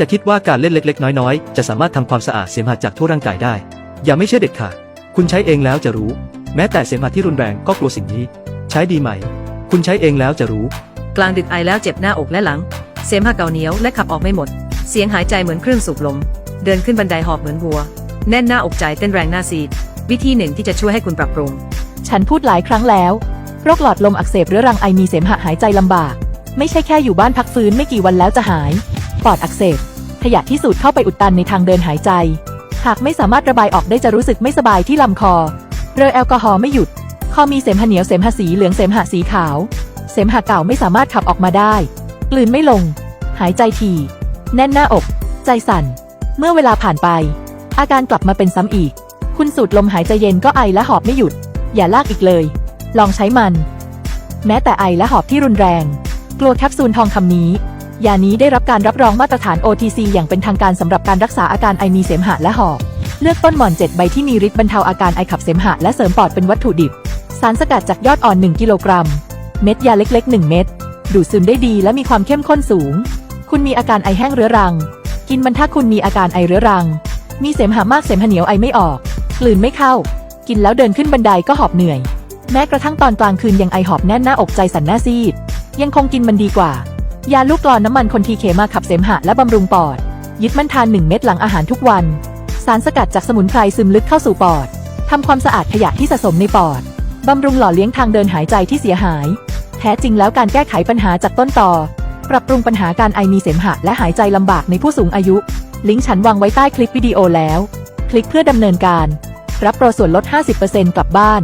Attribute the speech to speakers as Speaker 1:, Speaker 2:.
Speaker 1: จะคิดว่าการเล่นเล็ก ๆ น้อยๆ จะสามารถทำความสะอาดเสมหะจากทั่วร่างกายได้ อย่าไม่เชื่อเด็ดขาดคุณใช้เองแล้วจะรู้ แม้แต่เสมหะที่รุนแรงก็กลัวสิ่งนี้ ใช้ดีไหม คุณใช้เองแล้วจะรู้
Speaker 2: กลางดึกไอแล้วเจ็บหน้าอกและหลัง เสมหะเก่าเหนียวและขับออกไม่หมด เสียงหายใจเหมือนเครื่องสูบลม เดินขึ้นบันไดหอบเหมือนวัว แน่นหน้าอกใจเต้นแรงหน้าซีด วิธีหนึ่งที่จะช่วยให้คุณปรับปรุง
Speaker 3: ฉันพูดหลายครั้งแล้วโรคหลอดลมอักเสบเรื้อรังไอมีเสมหะหายใจลำบาก ไม่ใช่แค่อยู่บ้านพักฟื้นไม่กี่วันแล้วจะหาย ปอดอักเสบ ขยะที่สูดเข้าไปอุดตันในทางเดินหายใจ หากไม่สามารถระบายออกได้จะรู้สึกไม่สบายที่ลำคอ เรอแอลกอฮอล์ไม่หยุด คอมีเสมหะเหนียวเสมหะสีเหลืองเสมหะสีขาว เสมหะเก่าไม่สามารถขับออกมาได้ กลืนไม่ลง หายใจถี่แน่นหน้าอก ใจสั่น เมื่อเวลาผ่านไป อาการกลับมาเป็นซ้ำอีก คุณสูดลมหายใจเย็นก็ไอและหอบไม่หยุด อย่าลากอีกเลย ลองใช้มัน แม้แต่ไอและหอบที่รุนแรง กลัวแคปซูลทองคำนี้ ยานี้ได้รับการรับรองมาตรฐาน OTC อย่างเป็นทางการสำหรับการรักษาอาการไอมีเสมหะและหอบ เลือกต้นหม่อน 7 ใบที่มีฤทธิ์บรรเทาอาการไอขับเสมหะและเสริมปอดเป็นวัตถุดิบ สารสกัดจากยอดอ่อน 1 กิโลกรัม เม็ดยาเล็ก ๆ 1 เม็ด ดูดซึมได้ดีและมีความเข้มข้นสูง คุณมีอาการไอแห้งเรื้อรัง กินมันถ้าคุณมีอาการไอเรื้อรัง มีเสมหะมากเสมหะเหนียวไอไม่ออก กลืนไม่เข้า กินแล้วเดินขึ้นบันไดก็หอบเหนื่อย แม้กระทั่งตอนกลางคืนยังไอหอบแน่นหน้าอกใจสั่นหน้าซีด ยังคงกินมันดีกว่า ยาลูกกรอนน้ำมันคนทีเคมาขับเสมหะและบำรุงปอด ยึดมันทานหนึ่งเม็ดหลังอาหารทุกวัน สารสกัดจากสมุนไพรซึมลึกเข้าสู่ปอดทำความสะอาดขยะที่สะสมในปอดบำรุงหล่อเลี้ยงทางเดินหายใจที่เสียหาย แท้จริงแล้วการแก้ไขปัญหาจากต้นตอปรับปรุงปัญหาการไอมีเสมหะและหายใจลำบากในผู้สูงอายุ ลิงก์ฉันวางไว้ใต้คลิปวิดีโอแล้ว คลิกเพื่อดำเนินการ รับโปรส่วนลด 50%กลับบ้าน